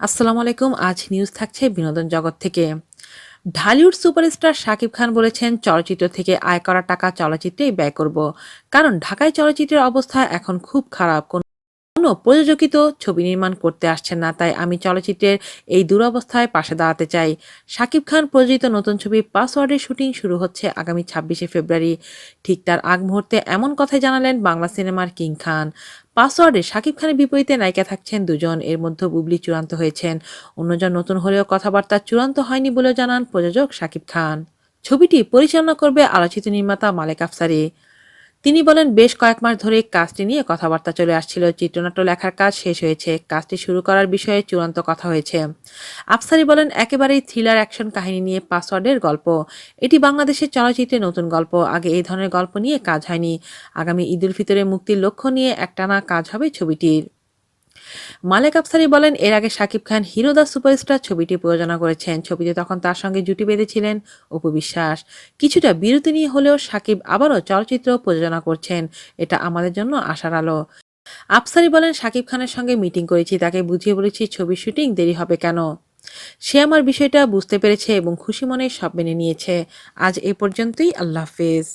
আসসালামু আলাইকুম, আজ নিউজ থাকছে বিনোদন জগৎ থেকে। ঢালিউড সুপারস্টার শাকিব খান বলেছেন, চলচ্চিত্র থেকে আয় করা টাকা চলচ্চিত্রেই ব্যয় করব। কারণ ঢাকায় চলচ্চিত্রের অবস্থা এখন খুব খারাপ। কোনো প্রযোজকিত ছবি নির্মাণ করতে আসছেন না, তাই আমি চলচ্চিত্রের এই দুরবস্থায় পাশে দাঁড়াতে চাই। শাকিব খান প্রযোজিত নতুন ছবি পাসওয়ার্ডের শুটিং শুরু হচ্ছে আগামী ছাব্বিশে ফেব্রুয়ারি। ঠিক তার আগ মুহূর্তে এমন কথাই জানালেন বাংলা সিনেমার কিং খান। পাসওয়ার্ডে শাকিব খানের বিপরীতে নায়িকা থাকছেন দুজন, এর মধ্যে বুবলি চূড়ান্ত হয়েছেন। অন্যজন নতুন হলেও কথাবার্তা চূড়ান্ত হয়নি বলেও জানান প্রযোজক শাকিব খান। ছবিটি পরিচালনা করবে আলোচিত নির্মাতা মালেক আফসারি। তিনি বলেন, বেশ কয়েক মাস ধরে কাজটি নিয়ে কথাবার্তা চলে আসছিল। চিত্রনাট্য লেখার কাজ শেষ হয়েছে। কাজটি শুরু করার বিষয়ে চূড়ান্ত কথা হয়েছে। আফসারি বলেন, একেবারেই থ্রিলার, অ্যাকশন কাহিনী নিয়ে পাসওয়ার্ডের গল্প। এটি বাংলাদেশের চলচ্চিত্রে নতুন গল্প। আগে এই ধরনের গল্প নিয়ে কাজ হয়নি। আগামী ঈদ উল ফিতরে মুক্তির লক্ষ্য নিয়ে একটানা কাজ হবে ছবিটির। মালেক আফসারি বলেন, এর আগে Shakib Khan hero the superstar ছবিটি প্রযোজনা করেছেন। ছবিতে তখন তার সঙ্গে জুটি বেঁধেছিলেন অপু বিশ্বাস। কিছুটা বিরতি নিয়ে হলেও শাকিব আবারও চলচ্চিত্র প্রযোজনা করছেন। এটা আমাদের জন্য আশার আলো। আফসারি বলেন, শাকিব খানের সঙ্গে মিটিং করেছি, তাকে বুঝিয়ে বলেছি ছবির শুটিং দেরি হবে কেন? সে আমার বিষয়টা বুঝতে পেরেছে এবং খুশি মনে সব মেনে নিয়েছে। আজ এ পর্যন্তই, আল্লাহ হাফেজ।